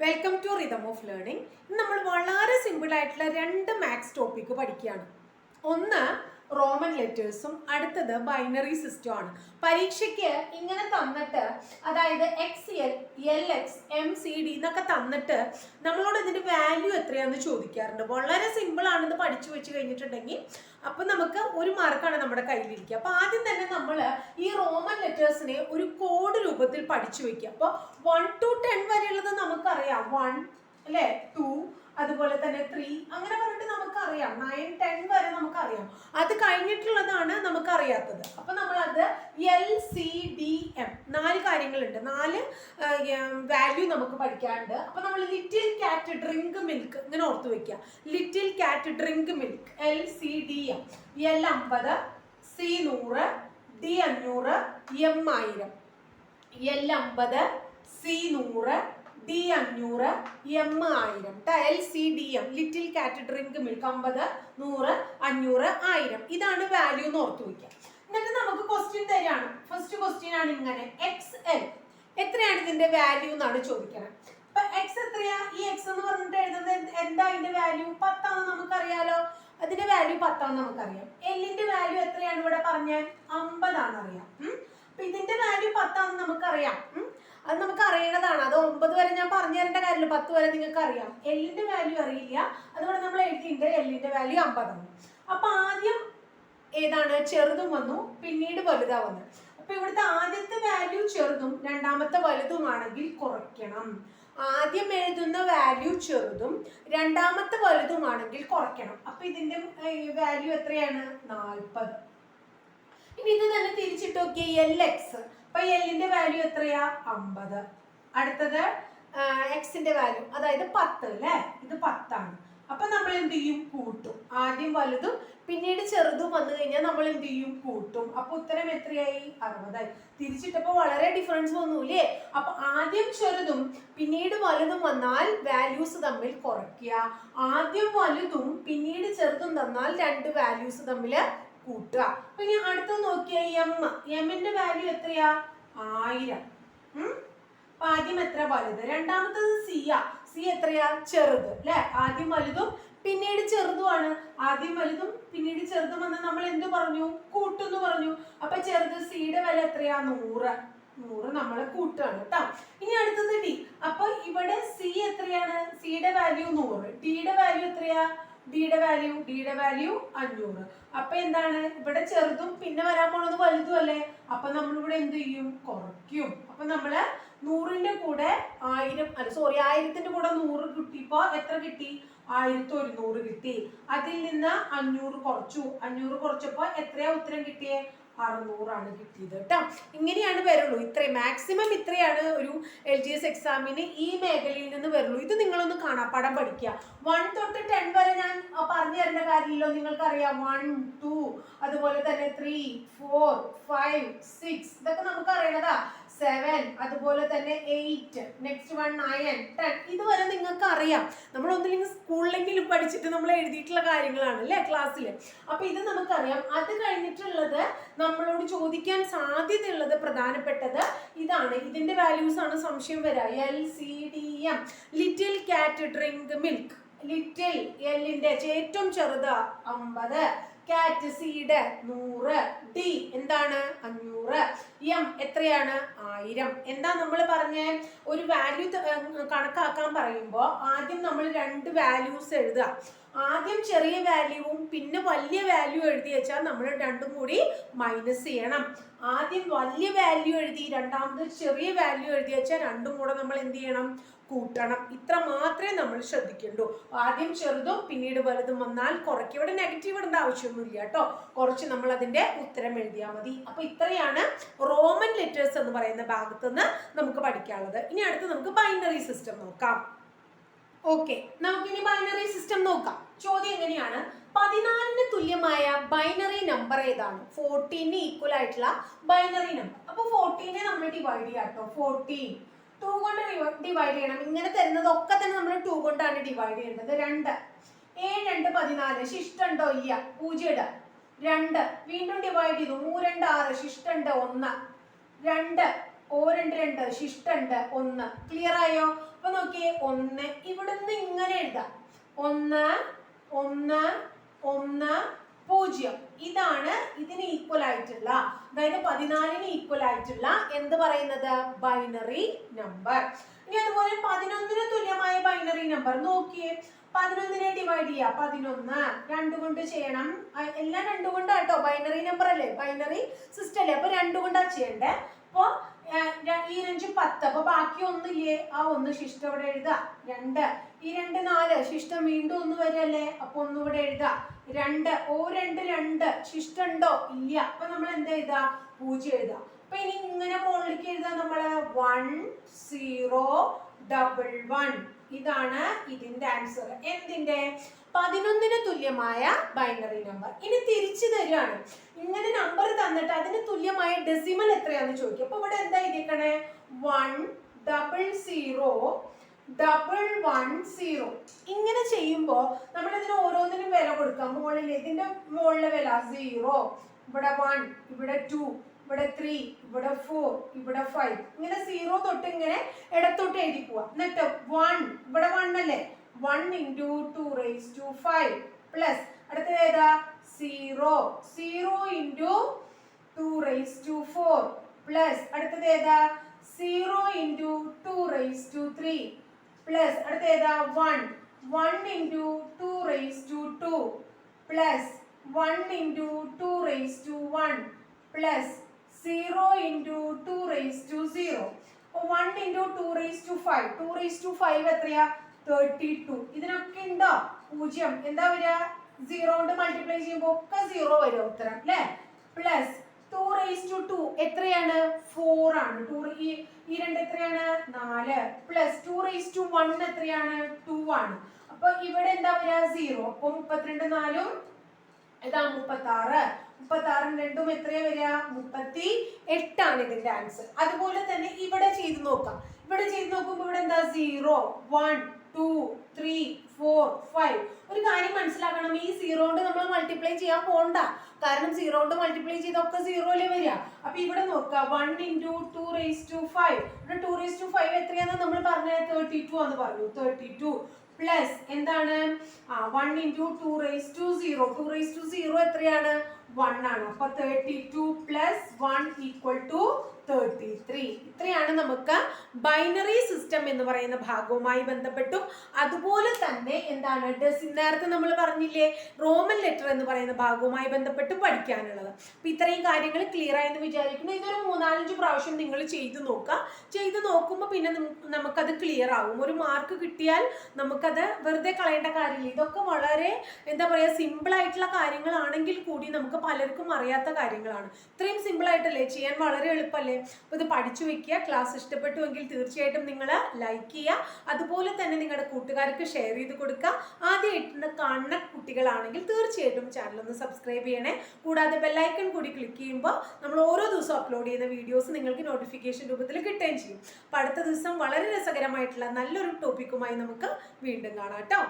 Welcome to rhythm of learning നമ്മൾ വളരെ simple ആയിട്ടുള്ള രണ്ട് മാത്സ് ടോപ്പിക് പഠിക്കുകയാണ്. ഒന്ന് റോമൻ ലെറ്റേഴ്സും അടുത്തത് ബൈനറി സിസ്റ്റം ആണ്. പരീക്ഷയ്ക്ക് ഇങ്ങനെ തന്നിട്ട് അതായത് X L L X M C D എന്നൊക്കെ തന്നിട്ട് നമ്മളോട് ഇതിന്റെ വാല്യൂ എത്രയാണെന്ന് ചോദിക്കാറുണ്ട്. വളരെ സിമ്പിൾ ആണെന്ന് പഠിച്ചു വെച്ച് കഴിഞ്ഞിട്ടുണ്ടെങ്കിൽ അപ്പൊ നമുക്ക് ഒരു മാർക്കാണ് നമ്മുടെ കയ്യിലിരിക്കുക. അപ്പൊ ആദ്യം തന്നെ നമ്മൾ ഈ റോമൻ ലെറ്റേഴ്സിനെ ഒരു കോഡ് രൂപത്തിൽ പഠിച്ചു വെക്കുക. അപ്പോൾ വൺ ടു ടെൻ വരെയുള്ളത് നമുക്കറിയാം. വൺ അല്ലേ? ടു അതുപോലെ തന്നെ ത്രീ അങ്ങനെ പറഞ്ഞിട്ട് നമുക്കറിയാം. നയൻ ടെൻ വരെ നമുക്കറിയാം. അത് കഴിഞ്ഞിട്ടുള്ളതാണ് നമുക്കറിയാത്തത്. അപ്പൊ അത് എൽ സി ഡി എം നാല് കാര്യങ്ങളുണ്ട്. നാല് വാല്യൂ നമുക്ക് പഠിക്കാനുണ്ട്. അപ്പൊ നമ്മൾ ലിറ്റിൽ കാറ്റ് ഡ്രിങ്ക് മിൽക്ക് ഇങ്ങനെ ഓർത്ത് വെക്കുക. Little cat drink milk L C D M L അമ്പത് സി നൂറ് ഡി അഞ്ഞൂറ് എം ആയിരം. എൽ അമ്പത് സി നൂറ് ഡി അഞ്ഞൂറ് എം ആയിരം. L C D M little cat drink milk അമ്പത് നൂറ് അഞ്ഞൂറ് ആയിരം. ഇതാണ് വാല്യൂ എന്ന് ഓർത്തു വയ്ക്കുക എന്നിട്ട് നമുക്ക് ക്വസ്റ്റ്യൻ തരാണ്. ഫസ്റ്റ് ക്വസ്റ്റ്യൻ ആണ് ഇങ്ങനെ. എക്സ് എൽ എത്രയാണ് ഇതിന്റെ വാല്യൂ എന്നാണ് ചോദിക്കുന്നത് അപ്പൊ എക്സ് എത്രയാ? ഈ എക്സ് എന്ന് പറഞ്ഞിട്ട് എഴുതുന്നത് എന്താ ഇതിന്റെ വാല്യൂ പത്താണെന്ന് നമുക്കറിയാലോ. അതിന്റെ വാല്യൂ പത്താണെന്ന് നമുക്കറിയാം. എല്ലിന്റെ വാല്യൂ എത്രയാണ് ഇവിടെ പറഞ്ഞാൽ അമ്പതാണെന്ന് അറിയാം. അപ്പൊ ഇതിന്റെ വാല്യൂ പത്താണെന്ന് നമുക്കറിയാം. അത് നമുക്ക് അറിയേണ്ടതാണ് അത് ഒമ്പത് വരെ ഞാൻ പറഞ്ഞു തരേണ്ട കാര്യമില്ല. പത്ത് വരെ നിങ്ങൾക്ക് അറിയാം എല്ലിന്റെ വാല്യൂ അറിയില്ല. അതുകൊണ്ട് നമ്മൾ എഴുതിയിട്ടുണ്ട് എല്ലിന്റെ വാല്യൂ അമ്പതാണ്. അപ്പൊ ആദ്യം ഏതാണ്? ചെറുതും വന്നു. പിന്നീട് വലുതാ വന്നു. അപ്പൊ ഇവിടുത്തെ ആദ്യത്തെ വാല്യൂ ചെറുതും രണ്ടാമത്തെ വലുതുമാണെങ്കിൽ കുറയ്ക്കണം. ആദ്യം എഴുതുന്ന വാല്യൂ ചെറുതും രണ്ടാമത്തെ വലുതുമാണെങ്കിൽ കുറയ്ക്കണം. അപ്പൊ ഇതിന്റെ വാല്യൂ എത്രയാണ്? നാൽപ്പത്. ഇനി ഇത് തന്നെ തിരിച്ചിട്ട് നോക്കിയ എൽ എക്സ് അപ്പൊ എല്ലിന്റെ വാല്യൂ എത്രയാ? അമ്പത്. അടുത്തത് എക്സിന്റെ വാല്യൂ അതായത് പത്ത് അല്ലേ? ഇത് പത്താണ്. അപ്പൊ നമ്മൾ എന്ത് ചെയ്യും? കൂട്ടും. ആദ്യം വലുതും പിന്നീട് ചെറുതും വന്നു കഴിഞ്ഞാൽ നമ്മൾ എന്ത് ചെയ്യും? കൂട്ടും. അപ്പൊ ഉത്തരം എത്രയായി? അറുപതായി. തിരിച്ചിട്ടപ്പോ വളരെ ഡിഫറൻസ് വന്നൂല്ലേ? അപ്പൊ ആദ്യം ചെറുതും പിന്നീട് വലുതും വന്നാൽ വാല്യൂസ് തമ്മിൽ കുറയ്ക്കുക. ആദ്യം വലുതും പിന്നീട് ചെറുതും തന്നാൽ രണ്ട് വാല്യൂസ് തമ്മിൽ കൂട്ടുക. അപ്പൊ ഇനി അടുത്ത നോക്കിയ എം എമ്മിന്റെ വാല്യൂ എത്രയാ? ആയിരം. ആദ്യം എത്ര വലുത്? രണ്ടാമത്തത് സിയ സി എത്രയാ? ചെറുത് അല്ലെ? ആദ്യം വലുതും പിന്നീട് ചെറുതുമാണ്. ആദ്യം വലുതും പിന്നീട് ചെറുതും വന്ന് നമ്മൾ എന്ത് പറഞ്ഞു? കൂട്ടുന്നു പറഞ്ഞു. അപ്പൊ ചെറുത് സിയുടെ വില എത്രയാ? നൂറ്. നൂറ് നമ്മൾ കൂട്ടാണ് കേട്ടോ ഇനി അടുത്തത് ഡി അപ്പൊ ഇവിടെ സി എത്രയാണ്? സിയുടെ വാല്യൂ നൂറ്. ഡിയുടെ വാല്യൂ എത്രയാ? ഡിയുടെ വാല്യൂ ഡിയുടെ വാല്യൂ അഞ്ഞൂറ്. അപ്പൊ എന്താണ്? ഇവിടെ ചെറുതും പിന്നെ വരാൻ പോണത് വലുതും അല്ലേ? അപ്പൊ നമ്മളിവിടെ എന്ത് ചെയ്യും? കുറയ്ക്കും. അപ്പൊ നമ്മൾ നൂറിന്റെ കൂടെ ആയിരം അല്ല സോറി ആയിരത്തിന്റെ കൂടെ നൂറ് കിട്ടിയപ്പോ എത്ര കിട്ടി? ആയിരത്തി ഒരുന്നൂറ് കിട്ടി. അതിൽ നിന്ന് അഞ്ഞൂറ് കുറച്ചു. അഞ്ഞൂറ് കുറച്ചപ്പോ എത്രയാ ഉത്തരം കിട്ടിയേ? അറുന്നൂറാണ് കിട്ടിയത് കേട്ടോ. ഇങ്ങനെയാണ് വരുള്ളൂ. ഇത്രയും മാക്സിമം ഇത്രയാണ് ഒരു എൽ ജി എസ് എക്സാമിന് ഈ മേഖലയിൽ നിന്ന് വരുള്ളൂ. ഇത് നിങ്ങളൊന്ന് കാണാപ്പാടം പഠിക്കുക. വൺ തൊട്ട് ടെൻ വരെ ഞാൻ പറഞ്ഞു തരേണ്ട കാര്യമില്ലല്ലോ. നിങ്ങൾക്കറിയാം. വൺ ടു അതുപോലെ തന്നെ ത്രീ ഫോർ ഫൈവ് സിക്സ് ഇതൊക്കെ നമുക്ക് അറിയണതാ സെവൻ അതുപോലെ തന്നെ eight next one nine ten ഇതുവരെ നിങ്ങൾക്ക് അറിയാം നമ്മൾ ഒന്നില്ലെങ്കിൽ സ്കൂളിലെങ്കിലും പഠിച്ചിട്ട് നമ്മൾ എഴുതിയിട്ടുള്ള കാര്യങ്ങളാണ് അല്ലേ ക്ലാസ്സിൽ അപ്പൊ ഇത് നമുക്കറിയാം. അത് കഴിഞ്ഞിട്ടുള്ളത് നമ്മളോട് ചോദിക്കാൻ സാധ്യതയുള്ളത് പ്രധാനപ്പെട്ടത് ഇതാണ്. ഇതിന്റെ വാല്യൂസ് ആണ് സംശയം വരിക L C D M little cat drink milk little എല്ലിന്റെ ഏറ്റവും ചെറുത് അമ്പത്. കാറ്റ് സീഡ് നൂറ്. ഡി എന്താണ്? അഞ്ഞൂറ്. എം എത്രയാണ്? ആയിരം. എന്താ നമ്മൾ പറഞ്ഞ? ഒരു വാല്യൂ കണക്കാക്കാൻ പറയുമ്പോൾ ആദ്യം നമ്മൾ രണ്ട് വാല്യൂസ് എഴുതുക. ആദ്യം ചെറിയ വാല്യൂവും പിന്നെ വലിയ വാല്യൂ എഴുതി വെച്ചാൽ നമ്മൾ രണ്ടും കൂടി മൈനസ് ചെയ്യണം. ആദ്യം വലിയ വാല്യൂ എഴുതി രണ്ടാമത് ചെറിയ വാല്യൂ എഴുതി വെച്ചാൽ രണ്ടും കൂടെ നമ്മൾ എന്ത് ചെയ്യണം? കൂട്ടണം. ഇത്ര മാത്രമേ നമ്മൾ ശ്രദ്ധിക്കേണ്ടൂ. ആദ്യം ചെറുതും പിന്നീട് വലുതും വന്നാൽ കുറയ്ക്കും. ഇവിടെ നെഗറ്റീവ് ഇടേണ്ട ആവശ്യമൊന്നുമില്ല കേട്ടോ. കുറച്ച് നമ്മൾ അതിന്റെ ഉത്തരം എഴുതിയാൽ മതി. അപ്പൊ ഇത്രയാണ് റോമൻ ലെറ്റേഴ്സ് എന്ന് പറയുന്ന ഭാഗത്ത് നിന്ന് നമുക്ക് പഠിക്കാനുള്ളത്. ഇനി അടുത്ത് നമുക്ക് ബൈനറി സിസ്റ്റം നോക്കാം. ഓക്കെ നമുക്കിനി ബൈനറി സിസ്റ്റം നോക്കാം. ചോദ്യം എങ്ങനെയാണ്? പതിനാലിന് തുല്യമായ ബൈനറി നമ്പർ ഏതാണ്? ഫോർട്ടീന് ഈക്വൽ ആയിട്ടുള്ള ബൈനറി നമ്പർ അപ്പൊ ഫോർട്ടീനെ നമ്മൾ ഡിവൈഡ് ചെയ്യാം കേട്ടോ. ഫോർട്ടീൻ ടു കൊണ്ട് ഡിവൈഡ് ചെയ്യണം. ഇങ്ങനെ തരുന്നതൊക്കെ തന്നെ നമ്മൾ ടു കൊണ്ടാണ് ഡിവൈഡ് ചെയ്യേണ്ടത്. രണ്ട്. ഏഴ് രണ്ട് പതിനാല്. ശിഷ്ടണ്ടോ? ഇല്ല പൂജ്യം രണ്ട്. വീണ്ടും ഡിവൈഡ് ചെയ്തു. മൂ രണ്ട് ആറ്. ശിഷ്ടണ്ട് ഒന്ന്. രണ്ട്. ഓ രണ്ട് രണ്ട്. ശിഷ്ടണ്ട് ഒന്ന്. ക്ലിയർ ആയോ? അപ്പൊ നോക്കിയേ. ഒന്ന്. ഇവിടുന്ന് ഇങ്ങനെ എഴുതാം. ഒന്ന് ഒന്ന് ഒന്ന് പൂജ്യം. ഇതാണ് ഇതിന് ഈക്വൽ ആയിട്ടുള്ള അതായത് പതിനാലിന് ഈക്വൽ ആയിട്ടുള്ള എന്ത് പറയുന്നത്? ബൈനറി നമ്പർ ഇനി അതുപോലെ പതിനൊന്നിന് തുല്യമായ ബൈനറി നമ്പർ നോക്കിയേ. പതിനൊന്നിനെ ഡിവൈഡ് ചെയ്യുക പതിനൊന്ന്. രണ്ട് കൊണ്ട് ചെയ്യണം. എല്ലാം രണ്ട് കൊണ്ടാട്ടോ. ബൈനറി നമ്പർ അല്ലേ? ബൈനറി സിസ്റ്റം അല്ലേ? അപ്പൊ രണ്ട് കൊണ്ടാ ചെയ്യണ്ടേ? അപ്പൊ ഈ രഞ്ച് പത്ത്. അപ്പൊ ബാക്കി ഒന്നില്ലേ? ആ ഒന്ന് ശിഷ്ടം ഇവിടെ എഴുതാ. രണ്ട്. ഈ രണ്ട് നാല്. ശിഷ്ടം വീണ്ടും ഒന്ന് വരല്ലേ അപ്പൊ ഒന്നുകൂടെ എഴുതാ. രണ്ട്. ഓ രണ്ട് രണ്ട്. ശിഷ്ടം ഉണ്ടോ ഇല്ല. അപ്പൊ നമ്മൾ എന്താ എഴുതാ? പൂജ്യം എഴുതാ. അപ്പൊ ഇനി ഇങ്ങനെ മുകളിലേക്ക് എഴുതാ നമ്മൾ വൺ സീറോ ഡബിൾ വൺ. ഇതാണ് ഇതിന്റെ ആൻസർ എന്തിന്റെ? പതിനൊന്നിന് തുല്യമായ ബൈനറി നമ്പർ. ഇനി തിരിച്ചു തരുവാണ്. ഇങ്ങനെ നമ്പർ തന്നിട്ട് അതിന് തുല്യമായ ഡെസിമൽ എത്രയാന്ന് ചോദിക്കും. അപ്പൊ ഇവിടെ എന്താ ഇരിക്കണേ one double zero double one zero. ഇങ്ങനെ ചെയ്യുമ്പോൾ നമ്മൾ ഇതിന് ഓരോന്നിനും വില കൊടുക്കാം. മുകളിൽ ഇതിന്റെ മുകളിലെ വില സീറോ ഇവിടെ വൺ ഇവിടെ ടു ഇവിടെ ത്രീ ഇവിടെ ഫോർ ഇവിടെ ഫൈവ്. ഇങ്ങനെ സീറോ തൊട്ട് ഇങ്ങനെ ഇടത്തോട്ട് എഴുതി പോവാ. എന്നിട്ട് വൺ ഇവിടെ വൺ അല്ലേ? One into two raise two five plus അടുത്തത് ഏതാ? Zero zero into two raise two four plus അടുത്തത് ഏതാ? Zero into two raise two three plus അടുത്തത് ഏതാ? One one into two raise two two plus one into two raise two one plus zero into two raise two zero one into two raise two five two raise two five എത്രയാ? Thirty two ഇതിനൊക്കെ ഉണ്ടോ? പൂജ്യം. എന്താ വരിക? Zero കൊണ്ട് multiply ചെയ്യുമ്പോൾ ഒക്കെ zero വരും ഉത്തരം അല്ലേ plus two raise two two എത്രയാണ്? ഫോർ ആണ്. ടു ഈ രണ്ട് എത്രയാണ്? നാല്. Plus two raise two one എത്രയാണ്? ടു ആണ്. അപ്പൊ ഇവിടെ എന്താ വരിക? സീറോ അപ്പൊ മുപ്പത്തിരണ്ട് നാലും ഇതാ മുപ്പത്തി ആറ് മുപ്പത്തി ആറും രണ്ടും എത്രയാ വരിക? മുപ്പത്തി എട്ടാണ് ഇതിന്റെ ആൻസർ അതുപോലെ തന്നെ ഇവിടെ ചെയ്ത് നോക്കാം. ഇവിടെ ചെയ്ത് നോക്കുമ്പോൾ ഇവിടെ എന്താ? Zero one two three four five ഒരു കാര്യം മനസ്സിലാക്കണം. ഈ സീറോ കൊണ്ട് നമ്മൾ മൾട്ടിപ്ലൈ ചെയ്യാൻ പോണ്ട. കാരണം സീറോ കൊണ്ട് മൾട്ടിപ്ലൈ ചെയ്തൊക്കെ സീറോ അല്ലേ വരിക. അപ്പൊ ഇവിടെ നോക്കുക. One into two raise two five ഇവിടെ ടു റേസ് ടു ഫൈവ് എത്രയാണെന്ന് നമ്മൾ പറഞ്ഞത് തേർട്ടി ടു എന്ന് പറഞ്ഞു. തേർട്ടി ടു പ്ലസ് എന്താണ്? ആ one into two raise two zero two raise two zero എത്രയാണ്? വൺ ആണ്. അപ്പൊ thirty two plus one equal to thirty three ഇത്രയാണ് നമുക്ക് ബൈനറി സിസ്റ്റം എന്ന് പറയുന്ന ഭാഗവുമായി ബന്ധപ്പെട്ടു അതുപോലെ തന്നെ എന്താണ് ഡെസി നേരത്തെ നമ്മൾ പറഞ്ഞില്ലേ? റോമൻ ലെറ്റർ എന്ന് പറയുന്ന ഭാഗവുമായി ബന്ധപ്പെട്ട് പഠിക്കാനുള്ളത്. അപ്പൊ ഇത്രയും കാര്യങ്ങൾ ക്ലിയർ ആയെന്ന് വിചാരിക്കുന്നു. ഇതൊരു മൂന്നാലഞ്ച് പ്രാവശ്യം നിങ്ങൾ ചെയ്തു നോക്കുക. ചെയ്തു നോക്കുമ്പോൾ പിന്നെ നമുക്ക് നമുക്കത് ക്ലിയർ ആകും ഒരു മാർക്ക് കിട്ടിയാൽ നമുക്കത് വെറുതെ കളയേണ്ട കാര്യമില്ല. ഇതൊക്കെ വളരെ എന്താ പറയുക സിമ്പിൾ ആയിട്ടുള്ള കാര്യങ്ങളാണെങ്കിൽ കൂടി നമുക്ക് പലർക്കും അറിയാത്ത കാര്യങ്ങളാണ്. ഇത്രയും സിമ്പിൾ ആയിട്ടല്ലേ? ചെയ്യാൻ വളരെ എളുപ്പമല്ലേ അപ്പോൾ ഇത് പഠിച്ചു വെക്കുക ക്ലാസ് ഇഷ്ടപ്പെട്ടുവെങ്കിൽ തീർച്ചയായിട്ടും നിങ്ങൾ ലൈക്ക് ചെയ്യുക. അതുപോലെ തന്നെ നിങ്ങളുടെ കൂട്ടുകാർക്ക് ഷെയർ ചെയ്ത് കൊടുക്കുക. ആദ്യമായിട്ട് കാണുന്ന കുട്ടികളാണെങ്കിൽ തീർച്ചയായിട്ടും ചാനൽ ഒന്ന് സബ്സ്ക്രൈബ് ചെയ്യണേ. കൂടാതെ ബെല്ലൈക്കൺ കൂടി ക്ലിക്ക് ചെയ്യുമ്പോൾ നമ്മൾ ഓരോ ദിവസവും അപ്ലോഡ് ചെയ്യുന്ന വീഡിയോസ് നിങ്ങൾക്ക് നോട്ടിഫിക്കേഷൻ രൂപത്തിൽ കിട്ടുകയും ചെയ്യും. അപ്പോൾ അടുത്ത ദിവസം വളരെ രസകരമായിട്ടുള്ള നല്ലൊരു ടോപ്പിക്കുമായി നമുക്ക് വീണ്ടും കാണാം കേട്ടോ.